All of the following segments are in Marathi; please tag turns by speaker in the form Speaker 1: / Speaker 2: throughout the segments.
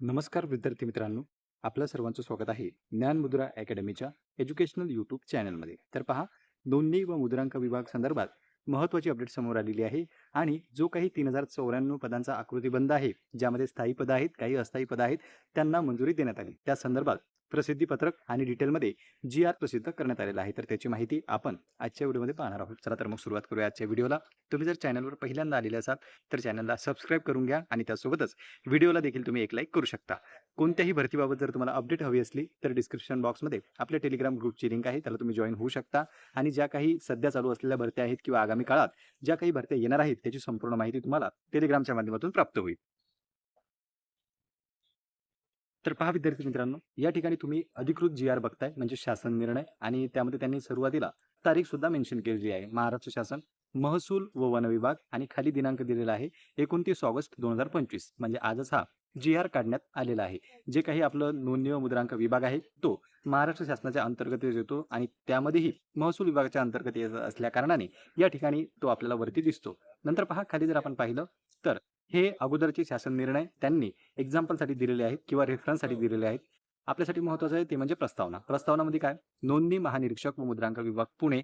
Speaker 1: नमस्कार विद्यार्थी मित्रांनो. आपलं सर्वांचं स्वागत आहे ज्ञान मुद्रा अकॅडमीच्या एज्युकेशनल यूट्यूब चॅनलमध्ये. तर पहा नोंदणी व मुद्रांक विभाग संदर्भात महत्त्वाची अपडेट समोर आलेली आहे आणि जो काही तीन हजार चौऱ्याण्णव पदांचा आकृतीबंध आहे ज्यामध्ये स्थायी पदं आहेत काही अस्थायी पदं आहेत त्यांना मंजुरी देण्यात आली. त्या संदर्भात प्रसिद्धीपत्रक आणि डिटेलमध्ये जी आर प्रसिद्ध करण्यात आलेला आहे. तर त्याची माहिती आपण आजच्या व्हिडिओमध्ये पाहणार आहोत. चला तर मग सुरुवात करूया आजच्या व्हिडिओला. तुम्ही जर चॅनलवर पहिल्यांदा आलेले असाल तर चॅनलला सबस्क्राईब करून घ्या आणि त्यासोबतच व्हिडिओला देखील तुम्ही एक लाईक करू शकता. कोणत्याही भरतीबाबत जर तुम्हाला अपडेट हवी असली तर डिस्क्रिप्शन बॉक्समध्ये आपल्या टेलिग्राम ग्रुपची लिंक आहे त्याला तुम्ही जॉईन होऊ शकता. आणि ज्या काही सध्या चालू असलेल्या भरत्या आहेत किंवा आगामी काळात ज्या काही भरत्या येणार आहेत त्याची संपूर्ण माहिती तुम्हाला टेलिग्रामच्या माध्यमातून प्राप्त होईल. तर पहा विद्यार्थी मित्रांनो या ठिकाणी तुम्ही अधिकृत जी आर बघताय म्हणजे शासन निर्णय आणि त्यामध्ये त्यांनी सुरुवातीला तारीख सुद्धा मेन्शन केलेली आहे. महाराष्ट्र शासन महसूल व वन विभाग आणि खाली दिनांक दिलेला आहे एकोणतीस ऑगस्ट दोन हजार पंचवीस. म्हणजे आजच हा जी आर काढण्यात आलेला आहे. जे काही आपलं नोंदणी व मुद्रांक विभाग आहे तो महाराष्ट्र शासनाच्या अंतर्गत येतो आणि त्यामध्येही महसूल विभागाच्या अंतर्गत येत असल्या कारणाने या ठिकाणी तो आपल्याला वरती दिसतो. नंतर पहा खाली जर आपण पाहिलं तर हे अगोदरचे शासन निर्णय त्यांनी एक्झाम्पलसाठी दिलेले आहेत किंवा रेफरन्ससाठी दिलेले आहेत. आपल्यासाठी महत्त्वाचं आहे ते म्हणजे प्रस्तावना. प्रस्तावनामध्ये काय? नोंदणी महानिरीक्षक व मुद्रांक विभाग पुणे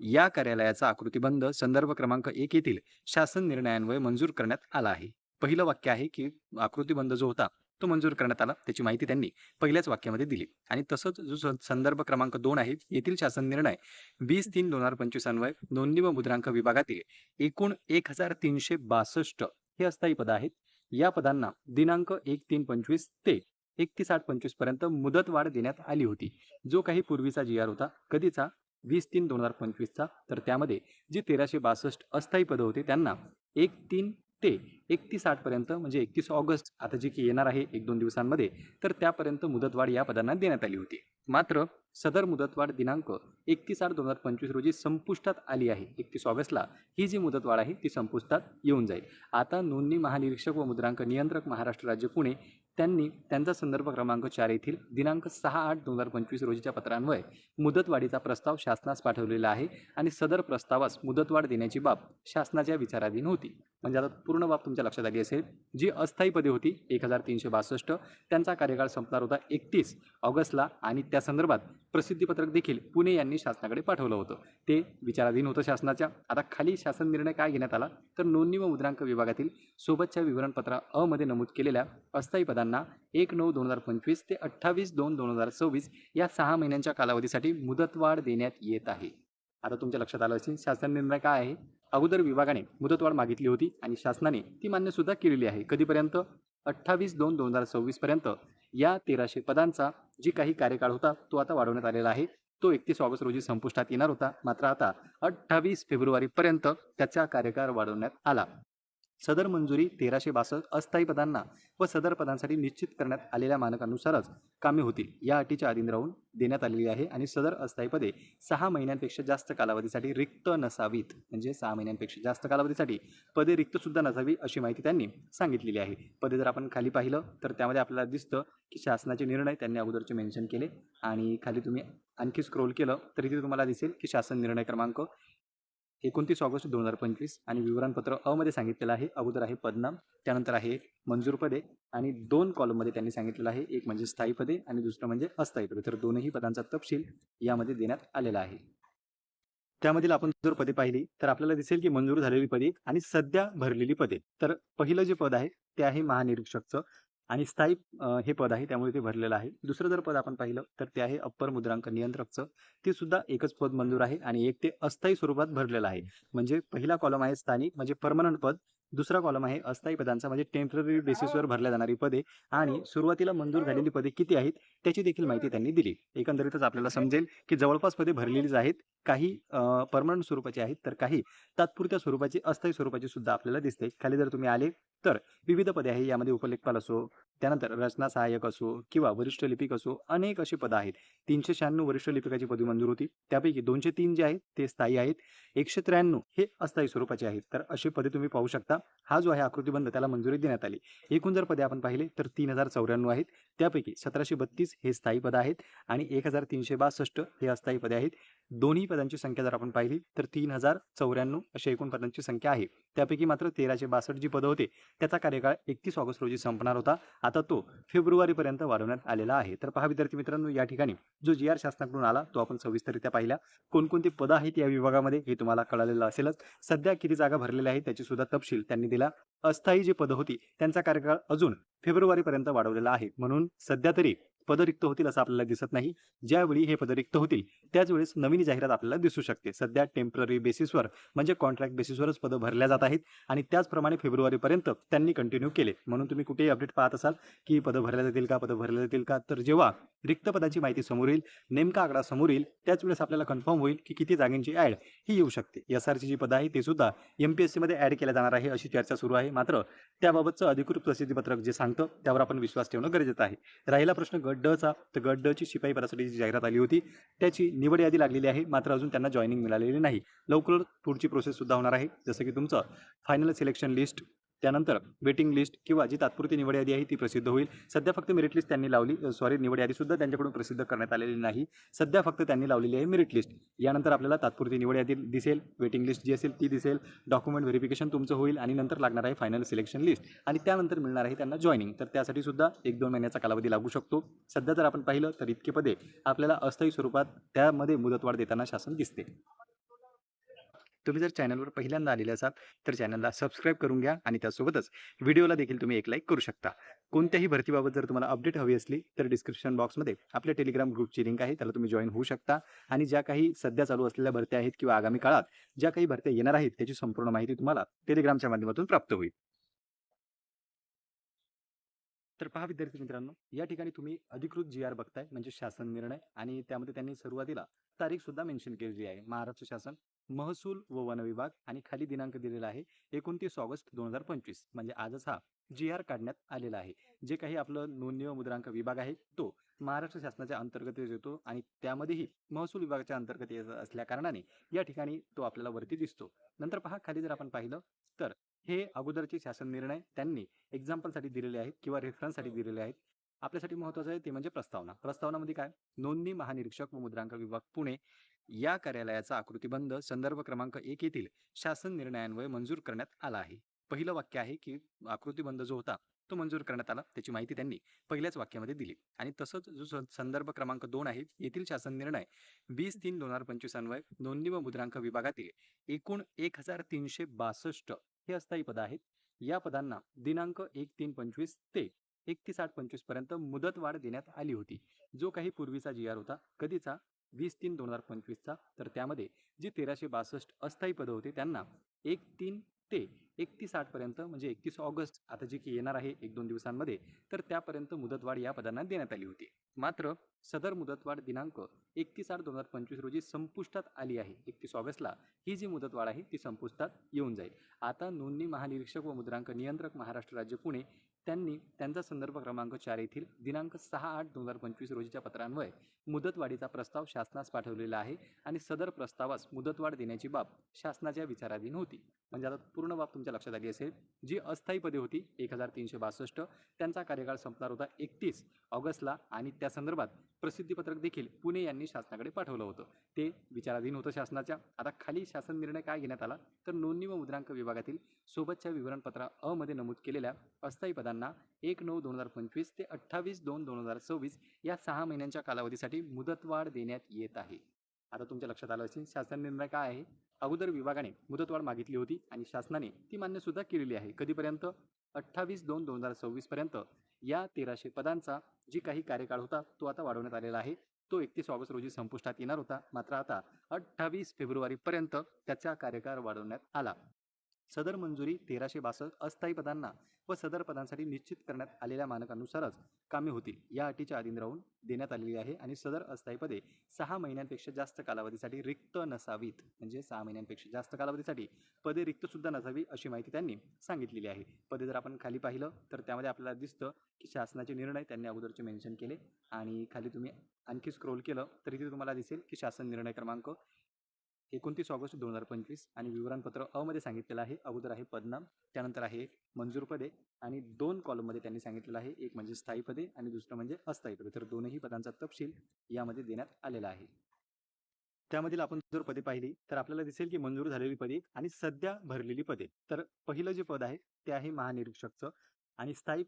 Speaker 1: या कार्यालयाचा आकृतीबंध संदर्भ क्रमांक एक येथील शासन निर्णयान्वये मंजूर करण्यात आला आहे. पहिलं वाक्य आहे की आकृतीबंध जो होता तो मंजूर करण्यात आला. त्याची माहिती त्यांनी पहिल्याच वाक्यामध्ये दिली. आणि तसंच जो संदर्भ क्रमांक दोन आहे येथील शासन निर्णय वीस तीन दोन हजार पंचवीस अन्वय नोंदणी व मुद्रांक विभागातील एकूण एक हजार तीनशे बासष्ट हे अस्थायी पद आहेत. या पदांना दिनांक एक तीन पंचवीस ते एकतीस आठ पंचवीसपर्यंत मुदतवाढ देण्यात आली होती. जो काही पूर्वीचा जी आर होता कधीचा? वीस तीन दोन हजार पंचवीसचा. तर त्यामध्ये जी तेराशे बासष्ट अस्थायी पदं होते त्यांना एक तीन ते एकतीस आठपर्यंत म्हणजे एकतीस ऑगस्ट आता जी की येणार आहे एक दोन दिवसांमध्ये तर त्यापर्यंत मुदतवाढ या पदांना देण्यात आली होती. मात्र सदर मुदतवाढ दिनांक एकतीस आठ दोन हजार पंचवीस रोजी संपुष्टात आली आहे. एकतीस ऑगस्टला ही जी मुदतवाढ आहे ती संपुष्टात येऊन जाईल. आता नोंदणी महानिरीक्षक व मुद्रांक नियंत्रक महाराष्ट्र राज्य पुणे त्यांनी त्यांचा संदर्भ क्रमांक चार येथील दिनांक सहा आठ दोन हजार पंचवीस रोजीच्या पत्रान्वये मुदतवाढीचा प्रस्ताव शासनास पाठवलेला आहे आणि सदर प्रस्तावास मुदतवाढ देण्याची बाब शासनाच्या विचाराधीन होती. म्हणजे आता पूर्ण बाब तुमच्या लक्षात आली असेल. जी अस्थायी पदे होती एक हजार तीनशे बासष्ट त्यांचा कार्यकाळ संपणार होता एकतीस ऑगस्टला आणि त्या संदर्भात प्रसिद्धीपत्रक देखील पुणे यांनी शासनाकडे पाठवलं होतं. ते विचाराधीन होतं शासनाच्या. आता खाली शासन निर्णय काय घेण्यात आला? तर नोंदणी व मुद्रांक विभागातील सोबतच्या विवरणपत्रा अ मध्ये नमूद केलेल्या अस्थायी पदांना एक नऊ दोन हजार पंचवीस ते अठ्ठावीस दोन दोन हजार सव्वीस या सहा महिन्यांच्या कालावधीसाठी मुदतवाढ देण्यात येत आहे. आता तुमच्या लक्षात आलं असेल शासन निर्णय काय आहे? अगोदर विभागाने मुदतवाढ मागितली होती आणि शासनाने ती मान्य सुद्धा केलेली आहे. कधीपर्यंत? अठ्ठावीस दोन दोन हजार सव्वीस पर्यंत. या तेराशे पदांचा जी काही कार्यकाळ होता तो आता वाढवण्यात आलेला आहे. तो एकतीस ऑगस्ट रोजी संपुष्टात येणार होता. मात्र आता अठ्ठावीस फेब्रुवारीपर्यंत त्याचा कार्यकाळ वाढवण्यात आला. सदर मंजुरी तेराशे बासष्ट अस्थायी पदांना व सदर पदांसाठी निश्चित करण्यात आलेल्या मानकानुसारच कामे होतील. या अटीच्या अधीन राहून देण्यात आलेली आहे आणि सदर अस्थायी पदे सहा महिन्यांपेक्षा जास्त कालावधीसाठी रिक्त नसावीत. म्हणजे सहा महिन्यांपेक्षा जास्त कालावधीसाठी पदे रिक्तसुद्धा नसावी अशी माहिती त्यांनी सांगितलेली आहे. पदे जर आपण खाली पाहिलं तर त्यामध्ये आपल्याला दिसतं की शासनाचे निर्णय त्यांनी अगोदरचे मेन्शन केले आणि खाली तुम्ही आणखी स्क्रोल केलं तर इथे तुम्हाला दिसेल की शासन निर्णय क्रमांक एकोणतीस ऑगस्ट दोन हजार पंचवीस आणि विवरणपत्र अ मध्ये सांगितलेलं आहे. अगोदर आहे पदनाम त्यानंतर आहे मंजूर पदे आणि दोन कॉलममध्ये त्यांनी सांगितलेलं आहे. एक म्हणजे स्थायी पदे आणि दुसरं म्हणजे अस्थायी पदे. तर दोनही पदांचा तपशील यामध्ये देण्यात आलेला आहे. त्यामधील आपण जर पदे पाहिली तर आपल्याला दिसेल की मंजूर झालेली पदे आणि सध्या भरलेली पदे. तर पहिलं जे पद आहे ते आहे महानिरीक्षकचं. आणि स्थायी हे पद आहे त्यामुळे ते भरलेलं आहे. दुसरं जर पद आपण पाहिलं तर ते आहे अप्पर मुद्रांक नियंत्रकचं. ते सुद्धा एकच पद मंजूर आहे आणि एक ते अस्थायी स्वरूपात भरलेलं आहे. म्हणजे पहिला कॉलम आहे स्थानिक म्हणजे परमनंट पद. दुसरा कॉलम आहे अस्थायी पदांचा म्हणजे टेंपररी बेसिसवर भरल्या जाणारी पदे. आणि सुरुवातीला मंजूर झालेली पदे किती आहेत त्याची देखील माहिती त्यांनी दिली. एकंदरीतच आपल्याला समजेल की जवळपास पदे भरलेलीच आहेत. काही परमनंट स्वरूपाची आहेत तर काही तात्पुरत्या स्वरूपाची अस्थायी स्वरूपाची सुद्धा आपल्याला दिसते. खाली जर तुम्ही आले तर विविध पदे आहे यामध्ये उपलेखपाल असो त्यानंतर रचना सहाय्यक असो किंवा वरिष्ठ लिपिक असो अनेक अशी पदं आहेत. तीनशे शहाण्णव वरिष्ठ लिपिकाची पदवी मंजूर होती. त्यापैकी दोनशे तीन जे आहेत ते स्थायी आहेत. एकशे त्र्याण्णव हे अस्थायी स्वरूपाचे आहेत. तर अशी पदे तुम्ही पाहू शकता. हा जो आहे आकृतीबंध त्याला मंजुरी देण्यात आली. एकूण जर पदे आपण पाहिले तर तीन हजार चौऱ्याण्णव आहेत. त्यापैकी सतराशे बत्तीस हे स्थायी पद आहेत आणि एक हजार तीनशे बासष्ट हे अस्थायी पदे आहेत. दोन्ही पदांची संख्या जर आपण पाहिली तर तीन हजार चौऱ्याण्णव अशी एकूण पदांची संख्या आहे. त्यापैकी मात्र तेराशे बासष्ट जी पदं होते त्याचा कार्यकाळ एकतीस ऑगस्ट रोजी संपणार होता. आता तो फेब्रुवारीपर्यंत वाढवण्यात आलेला आहे. तर पहा विद्यार्थी मित्रांनो या ठिकाणी जो जी आर शासनाकडून आला तो आपण सविस्तरित्या पाहिला. कोणकोणती पदं आहेत या विभागामध्ये हे तुम्हाला कळालेलं असेलच. सध्या किती जागा भरलेल्या आहेत त्याची सुद्धा तपशील त्यांनी दिला. अस्थायी जी पदं होती त्यांचा कार्यकाळ अजून फेब्रुवारीपर्यंत वाढवलेला आहे. म्हणून सध्या तरी पद रिक्त होतील असं आपल्याला दिसत नाही. ज्यावेळी हे पद रिक्त होतील त्याचवेळेस नवीन जाहिरात आपल्याला दिसू शकते. सध्या टेंपररी बेसिसवर म्हणजे कॉन्ट्रॅक्ट बेसिसवरच पदं भरल्या जात आहेत आणि त्याचप्रमाणे फेब्रुवारीपर्यंत त्यांनी कंटिन्यू केले. म्हणून तुम्ही कुठेही अपडेट पाहत असाल की पदं भरल्या जातील का पदं भरल्या जातील का तर जेव्हा रिक्त पदाची माहिती समोर येईल नेमका आकडा समोर येईल त्याच वेळेस आपल्याला कन्फर्म होईल की किती जागींची ॲड ही येऊ शकते. एस आरची जी पदं आहे ते सुद्धा एम पी एस सीमध्ये ॲड केल्या जाणार आहे अशी चर्चा सुरू आहे. मात्र त्याबाबतचं अधिकृत प्रसिद्धीपत्रक जे सांगतं त्यावर आपण विश्वास ठेवणं गरजेचं आहे. राहिला प्रश्न गट डचा तर गट शिपाई पदासाठी जी जाहिरात आली होती त्याची निवड यादी लागलेली आहे मात्र अजून त्यांना जॉईनिंग मिळालेली नाही. लवकर पुढची प्रोसेस सुद्धा होणार आहे जसं की तुमचं फायनल सिलेक्शन लिस्ट त्यानंतर वेटिंग लिस्ट किंवा जी तात्पुरती निवड यादी आहे ती प्रसिद्ध होईल. सध्या फक्त मेरिट लिस्ट त्यांनी लावली सॉरी निवड यादी सुद्धा त्यांच्याकडून प्रसिद्ध करण्यात आलेली नाही. सध्या फक्त त्यांनी लावलेली आहे मेरिट लिस्ट यानंतर आपल्याला तात्पुरती निवड यादी दिसेल वेटिंग लिस्ट जी असेल ती दिसेल डॉक्युमेंट व्हेरिफिकेशन तुमचं होईल आणि नंतर लागणार आहे फायनल सिलेक्शन लिस्ट आणि त्यानंतर मिळणार आहे त्यांना जॉईनिंग तर त्यासाठी सुद्धा एक दोन महिन्याचा कालावधी लागू शकतो. सध्या जर आपण पाहिलं तर इतके पदे आपल्याला अस्थायी स्वरूपात त्यामध्ये मुदतवाढ देताना शासन दिसते. तुम्ही जर चॅनलवर पहिल्यांदा आलेले असाल तर चॅनलला सबस्क्राईब करून घ्या आणि त्यासोबतच व्हिडिओला देखील तुम्ही एक लाईक करू शकता. कोणत्याही भरतीबाबत जर तुम्हाला अपडेट हवी असली तर डिस्क्रिप्शन बॉक्समध्ये आपल्या टेलिग्राम ग्रुपची लिंक आहे त्याला तुम्ही जॉईन होऊ शकता. आणि ज्या काही सध्या चालू असलेल्या भरत्या आहेत किंवा आगामी काळात ज्या काही भरत्या येणार आहेत त्याची संपूर्ण माहिती तुम्हाला टेलिग्रामच्या माध्यमातून प्राप्त होईल. तर पहा विद्यार्थी मित्रांनो या ठिकाणी तुम्ही अधिकृत जी आर बघताय म्हणजे शासन निर्णय. आणि त्यामध्ये त्यांनी सुरुवातीला तारीख सुद्धा मेन्शन केलेली आहे महाराष्ट्र शासन. महसूल व वन विभाग आणि खाली दिनांक दिलेला आहे एकोणतीस ऑगस्ट दोन हजार पंचवीस. म्हणजे आजच हा जी आर काढण्यात आलेला आहे. जे काही आपलं नोंदणी व मुद्रांक विभाग आहे तो महाराष्ट्र शासनाच्या अंतर्गत येतो आणि त्यामध्येही महसूल विभागाच्या अंतर्गत येत असल्या कारणाने या ठिकाणी तो आपल्याला वरती दिसतो. नंतर पहा खाली जर आपण पाहिलं तर हे अगोदरचे शासन निर्णय त्यांनी एक्झाम्पलसाठी दिलेले आहेत किंवा रेफरन्ससाठी दिलेले आहेत. आपल्यासाठी महत्त्वाचं आहे ते म्हणजे प्रस्तावना. प्रस्तावनामध्ये काय? नोंदणी महानिरीक्षक व मुद्रांक विभाग पुणे या कार्यालयाचा आकृतीबंध संदर्भ क्रमांक एक येथील शासन निर्णयांवर मंजूर करण्यात आला आहे. पहिलं वाक्य आहे की आकृतीबंध जो होता तो मंजूर करण्यात आला. त्याची माहिती त्यांनी पहिल्याच वाक्यामध्ये दिली. आणि तसंच जो संदर्भ क्रमांक दोन आहे येथील शासन निर्णय वीस तीन दोन हजार पंचवीस अन्वय नोंदणी व मुद्रांक विभागातील एकूण एक हजार तीनशे बासष्ट हे अस्थायी पद आहेत. या पदांना दिनांक एक तीन पंचवीस ते एकतीस आठ पंचवीसपर्यंत मुदतवाढ देण्यात आली होती. जो काही पूर्वीचा जी आर होता कधीचा? वीस तीन दोन हजार पंचवीसचा. तर त्यामध्ये जी तेराशे बासष्ट अस्थायी पदं होती त्यांना एक तीन ते एकतीस आठपर्यंत म्हणजे एकतीस ऑगस्ट आता जी की येणार आहे एक दोन दिवसांमध्ये तर त्यापर्यंत मुदतवाढ या पदांना देण्यात आली होती. मात्र सदर मुदतवाढ दिनांक एकतीस आठ दोन हजार पंचवीस रोजी संपुष्टात आली आहे. एकतीस ऑगस्टला ही जी मुदतवाढ आहे ती संपुष्टात येऊन जाईल. आता नोंदणी महानिरीक्षक व मुद्रांक नियंत्रक महाराष्ट्र राज्य पुणे त्यांनी त्यांचा संदर्भ क्रमांक चार येथील दिनांक सहा आठ दोन हजार पंचवीस रोजीच्या पत्रान्वये मुदतवाढीचा प्रस्ताव शासनास पाठवलेला आहे आणि सदर प्रस्तावास मुदतवाढ देण्याची बाब शासनाच्या विचाराधीन होती. म्हणजे आता पूर्ण बाब तुमच्या लक्षात आली असेल. जी अस्थायी पदे होती एक हजार तीनशे बासष्ट त्यांचा कार्यकाळ संपणार होता एकतीस ऑगस्टला आणि त्या संदर्भात प्रसिद्धीपत्रक देखील पुणे यांनी शासनाकडे पाठवलं होतं. ते विचाराधीन होतं शासनाच्या. आता खाली शासन निर्णय काय घेण्यात आला? तर नोंदणी व मुद्रांक विभागातील सोबतच्या विवरणपत्रा अ मध्ये नमूद केलेल्या अस्थायी पदांना एक नऊ दोन हजार पंचवीस ते अठ्ठावीस दोन दोन हजार सव्वीस या सहा महिन्यांच्या कालावधीसाठी मुदतवाढ देण्यात येत आहे. आता तुमच्या लक्षात आलं असेल शासन निर्णय काय आहे? अगोदर विभागाने मुदतवाढ मागितली होती आणि शासनाने ती मान्य सुद्धा केलेली आहे. कधीपर्यंत? अठ्ठावीस दोन दोन हजार सव्वीस पर्यंत. या तेराशे पदांचा जी काही कार्यकाळ होता तो आता वाढवण्यात आलेला आहे. तो एकतीस ऑगस्ट रोजी संपुष्टात येणार होता. मात्र आता अठ्ठावीस फेब्रुवारीपर्यंत त्याचा कार्यकाळ वाढवण्यात आला. सदर मंजुरी तेराशे बासष्ट अस्थायी पदांना व सदर पदांसाठी निश्चित करण्यात आलेल्या मानकानुसारच कामे होतील. या अटीच्या अधीन राहून देण्यात आलेली आहे आणि सदर अस्थायी पदे सहा महिन्यांपेक्षा जास्त कालावधीसाठी रिक्त नसावीत. म्हणजे सहा महिन्यांपेक्षा जास्त कालावधीसाठी पदे रिक्त सुद्धा नसावी अशी माहिती त्यांनी सांगितलेली आहे. पदे जर आपण खाली पाहिलं तर त्यामध्ये आपल्याला दिसतं की शासनाचे निर्णय त्यांनी अगोदरचे मेन्शन केले आणि खाली तुम्ही आणखी स्क्रोल केलं तर इथे तुम्हाला दिसेल की शासन निर्णय क्रमांक एकोणतीस ऑगस्ट दोन हजार पंचवीस आणि विवरणपत्र अ मध्ये सांगितलेलं आहे. अगोदर आहे पदनाम त्यानंतर आहे मंजूर पदे आणि दोन कॉलममध्ये त्यांनी सांगितलेलं आहे. एक म्हणजे स्थायी पदे आणि दुसरं म्हणजे अस्थायी पदे. तर दोनही पदांचा तपशील यामध्ये देण्यात आलेला आहे. त्यामधील आपण जर पदे पाहिली तर आपल्याला दिसेल की मंजूर झालेली पदे आणि सध्या भरलेली पदे. तर पहिलं जे पद आहे ते आहे महानिरीक्षकचं. आणि स्थायी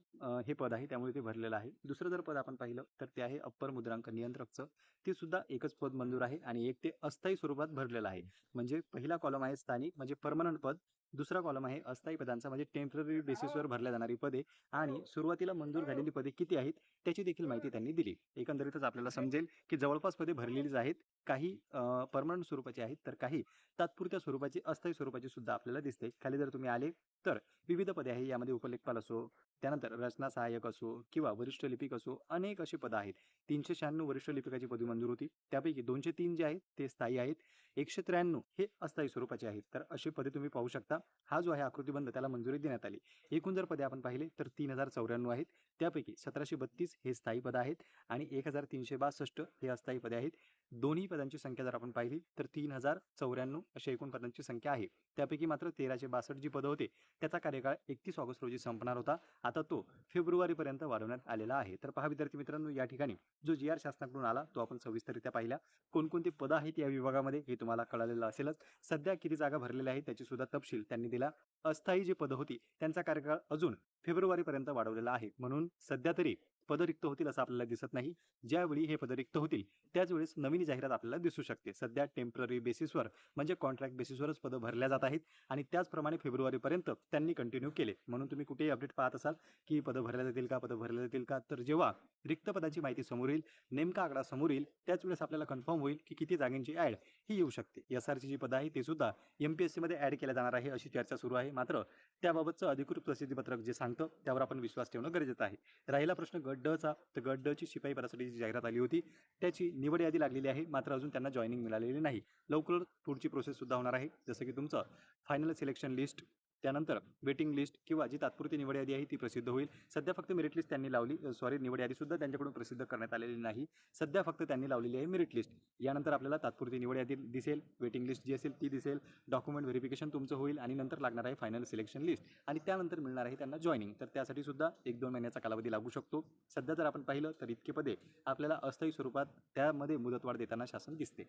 Speaker 1: हे पद आहे त्यामुळे ते भरलेलं आहे. दुसरं जर पद आपण पाहिलं तर ते आहे अप्पर मुद्रांक नियंत्रकचं. ते सुद्धा एकच पद मंजूर आहे आणि एक ते अस्थायी स्वरूपात भरलेलं आहे. म्हणजे पहिला कॉलम आहे स्थानिक म्हणजे परमनंट पद. दुसरा कॉलम आहे अस्थायी पदांचा म्हणजे टेंपररी बेसिसवर भरल्या जाणारी पदे. आणि सुरुवातीला मंजूर झालेली पदे किती आहेत त्याची देखील माहिती त्यांनी दिली. एकंदरीतच आपल्याला समजेल की जवळपास पदे भरलेलीच आहेत. काही परमनंट स्वरूपाची आहेत तर काही तात्पुरत्या स्वरूपाची अस्थायी स्वरूपाची सुद्धा आपल्याला दिसते. खाली जर तुम्ही आले तर विविध पदे आहे यामध्ये उपलेखपाल असो त्यानंतर रचना सहाय्यक असो किंवा वरिष्ठ लिपिक असो अनेक अशी पदं आहेत. तीनशे शहाण्णव वरिष्ठ लिपिकाची पदवी मंजूर होती. त्यापैकी दोनशे तीन जे आहेत ते स्थायी आहेत. एकशे त्र्याण्णव हे अस्थायी स्वरूपाचे आहेत. तर अशी पदे तुम्ही पाहू शकता. हा जो आहे आकृतीबंध त्याला मंजुरी देण्यात आली. एकूण जर पदे आपण पाहिले तर तीन हजार चौऱ्याण्णव आहेत. त्यापैकी सतराशे बत्तीस हे स्थायी पद आहेत आणि एक हजार तीनशे बासष्ट हे अस्थायी पदे आहेत. दोन्ही पदांची संख्या जर आपण पाहिली तर तीन हजार चौऱ्याण्णव अशा एकूण पदांची संख्या आहे. त्यापैकी मात्र तेराशे बासष्ट जी पदं होते त्याचा कार्यकाळ एकतीस ऑगस्ट रोजी संपणार होता. आता तो फेब्रुवारीपर्यंत वाढवण्यात आलेला आहे. तर पहा विद्यार्थी मित्रांनो या ठिकाणी जो जी आर शासनाकडून आला तो आपण सविस्तररित्या पाहिला. कोणकोणती पदं आहेत या विभागामध्ये हे तुम्हाला कळालेलं असेलच. सध्या किती जागा भरलेल्या आहेत त्याची सुद्धा तपशील त्यांनी दिला. अस्थायी जी पदं होती त्यांचा कार्यकाळ अजून फेब्रुवारीपर्यंत वाढवलेला आहे. म्हणून सध्या तरी पदं रिक्त होतील असं आपल्याला दिसत नाही. ज्यावेळी हे पदं रिक्त होतील त्याचवेळेस नवीन जाहिरात आपल्याला दिसू शकते. सध्या टेंपररी बेसिसवर म्हणजे कॉन्ट्रॅक्ट बेसिसवरच पदं भरल्या जात आहेत आणि त्याचप्रमाणे फेब्रुवारीपर्यंत त्यांनी कंटिन्यू केले. म्हणून तुम्ही कुठेही अपडेट पाहत असाल की पदं भरल्या जातील का पदं भरल्या जातील का तर जेव्हा रिक्त पदाची माहिती समोर येईल नेमका आकडा समोर येईल त्याच वेळेस आपल्याला कन्फर्म होईल की किती जागेंची ॲड ही येऊ शकते. एस आरची जी पदं आहे ते सुद्धा एम पी एस सीमध्ये ॲड केल्या जाणार आहे अशी चर्चा सुरू आहे. मात्र त्याबाबतचं अधिकृत प्रसिद्धीपत्रक जे सांगतं त्यावर आपण विश्वास ठेवणं गरजेचं आहे. राहिला प्रश्न गट गड्डचा तर गट शिपाई पदासाठी जी जाहिरात आली होती त्याची निवड यादी लागलेली आहे. मात्र अजून त्यांना जॉईनिंग मिळालेली नाही. लवकर पुढची प्रोसेस सुद्धा होणार आहे. जसं की तुमचं फायनल सिलेक्शन लिस्ट त्यानंतर वेटिंग लिस्ट किंवा जी तात्पुरती निवड यादी आहे ती प्रसिद्ध होईल. सध्या फक्त मेरिट लिस्ट त्यांनी लावली सॉरी निवड यादीसुद्धा त्यांच्याकडून प्रसिद्ध करण्यात आलेली नाही. सध्या फक्त त्यांनी लावलेली आहे मेरिट लिस्ट यानंतर आपल्याला तात्पुरती निवड यादी दिसेल वेटिंग लिस्ट जी असेल ती दिसेल डॉक्युमेंट व्हेरिफिकेशन तुमचं होईल आणि नंतर लागणार आहे फायनल सिलेक्शन लिस्ट आणि त्यानंतर मिळणार आहे त्यांना जॉईनिंग तर त्यासाठी सुद्धा एक दोन महिन्याचा कालावधी लागू शकतो. सध्या जर आपण पाहिलं तर इतके पदे आपल्याला अस्थायी स्वरूपात त्यामध्ये मुदतवाढ देताना शासन दिसते.